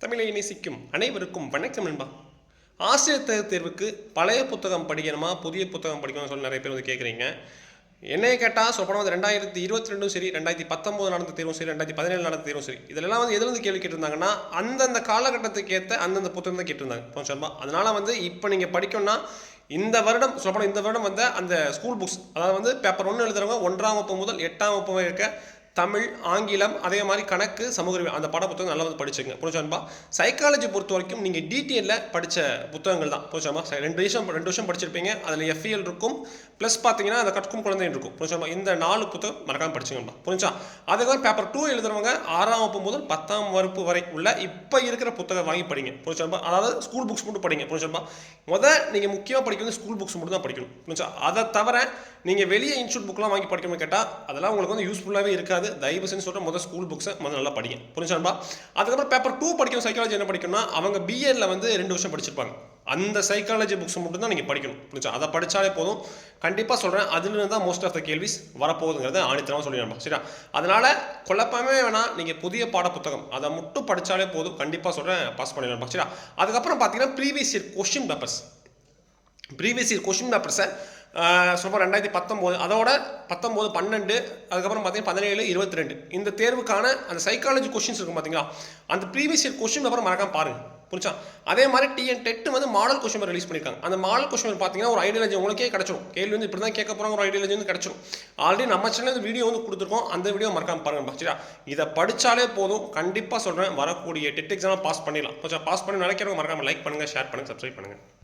தமிழை நேசிக்கும் அனைவருக்கும் வணக்கம் நண்பா. ஆசிரியர் தேர்வுக்கு பழைய புத்தகம் படிக்கணுமா புதிய புத்தகம் படிக்கணும்னு சொல்லி நிறைய பேர் வந்து கேட்குறீங்க என்னைய கேட்டால் சொல்லப்போனால் வந்து ரெண்டாயிரத்தி இருபத்தி ரெண்டும் சரி ரெண்டாயிரத்தி பத்தொம்போது நடந்த தேர்வும் சரி ரெண்டாயிரத்தி பதினேழு நடந்த தேர்வும் சரி. இதெல்லாம் வந்து எதுலேருந்து கேள்வி கேட்டிருந்தாங்கன்னா அந்தந்த காலகட்டத்துக்கு ஏற்ற அந்தந்த புத்தகம் தான் கேட்டிருந்தாங்க. கொஞ்சமா அதனால் வந்து இப்போ நீங்கள் படிக்கணும்னா இந்த வருடம் சொல்லப்போனால் இந்த வருடம் வந்து அந்த ஸ்கூல் புக்ஸ் அதாவது வந்து பேப்பர் ஒன்று எழுதுறவங்க ஒன்றாம் வகுப்பு முதல் எட்டாம் வகுப்பு இருக்க தமிழ் ஆங்கிலம் அதே மாதிரி கணக்கு சமூக அந்த பாட புத்தகம் நல்லா வந்து படிச்சுங்க புரிஞ்சான்பா சைக்காலஜி பொறுத்த வரைக்கும் நீங்கள் டிடிஎல்ல படித்த புத்தகங்கள் தான். புரிஞ்சாமா ரெண்டு வருஷம் ரெண்டு வருஷம் படிச்சிருப்பீங்க. அதில் எஃப்இஎல் இருக்கும். ப்ளஸ் பார்த்தீங்கன்னா அந்த கற்கும் குழந்தை இருக்கும். புரிஞ்சாமா இந்த நாலு புத்தகம் மறக்காம படிச்சுங்கப்பா புரிஞ்சா அதுக்கப்புறம் பேப்பர் டூ எழுதுறவங்க ஆறாம் வகுப்பு முதல் பத்தாம் வகுப்பு வரை உள்ள இப்போ இருக்கிற புத்தகம் வாங்கி படிங்க. புரிஞ்சாப்பா அதாவது ஸ்கூல் புக்ஸ் மட்டும் படிங்க. புரிஞ்சாப்பா முத நீங்கள் முக்கியமாக படிக்கிறது ஸ்கூல் புக்ஸ் மட்டும் தான் படிக்கணும். புரிஞ்சா அதை தவிர நீங்கள் வெளியே இன்ஸ்டியூட் புக்லாம் வாங்கி படிக்கணும்னு கேட்டால் அதெல்லாம் உங்களுக்கு வந்து யூஸ்ஃபுல்லாகவே இருக்காது. தயவு செஞ்சு சொல்கிற முதல் ஸ்கூல் புக்ஸை முதல்ல நல்லா படிங்க. புரிஞ்சான்பா அதுக்கப்புறம் பேப்பர் டூ படிக்கணும் சைக்காலஜி என்ன படிக்கணும்னா அவங்க பிஎட்ல வந்து ரெண்டு வருஷம் படிச்சிருப்பாங்க. அந்த சைக்காலஜி புக்ஸ் மட்டும் தான் நீங்கள் படிக்கணும். புரிஞ்சா அதை படித்தாலே போதும். கண்டிப்பாக சொல்கிறேன் அதுலேருந்து தான் மோஸ்ட் ஆஃப் த கேள்விஸ் வரப்போகுதுங்கிறத ஆணித்தரமாக சொல்லிடுறோம் சரியா? அதனால் குழப்பமே வேணாம். நீங்கள் புதிய பாடப்புத்தகம் அதை மட்டும் படித்தாலே போதும். கண்டிப்பாக சொல்கிறேன் பாஸ் பண்ணிடலாம் சரியா? அதுக்கப்புறம் பார்த்தீங்கன்னா previous year question papers previous year question பேப்பர்ஸை சொல்லப்போ ரெண்டாயிரத்தி பத்தொம்போது அதோட பத்தொம்போது பன்னெண்டு அதுக்கப்புறம் பார்த்தீங்கன்னா பதினேழு இருபத்தி ரெண்டு இந்த தேர்வுக்கான அந்த சைக்காலஜி கொஷின்ஸ் இருக்கும் பார்த்தீங்களா அந்த ப்ரீவியஸ் இயர் கொஷின் அப்புறம் மறக்காம பாருங்க. புரிச்சா அதே மாதிரி டிஎன் டெட்டு வந்து மாடல் கொஷின் ரிலீஸ் பண்ணியிருக்காங்க அந்த மாடல் கொஷின் பார்த்தீங்கன்னா ஒரு ஐடியாலஜி உங்களுக்கே கிடச்சிடும் கேள்வி வந்து இப்படி தான் கேட்க போகிறாங்க ஒரு ஐடியாலஜி வந்து கிடச்சிடும் ஆல்ரெடி நம்ம சேனல் வீடியோ வந்து கொடுத்துருக்கோம். அந்த வீடியோ மறக்காம பாருங்க சரியா இதை படித்தாலே போதும். கண்டிப்பாக சொல்கிறேன் வரக்கூடிய டெட் எக்ஸாம் பாஸ் பண்ணிடலாம். கொஞ்சம் பாஸ் பண்ணி நினைக்கிறவங்க மறக்காம லைக் பண்ணுங்கள் ஷேர் பண்ணுங்கள் சப்ஸ்கிரைப் பண்ணுங்கள்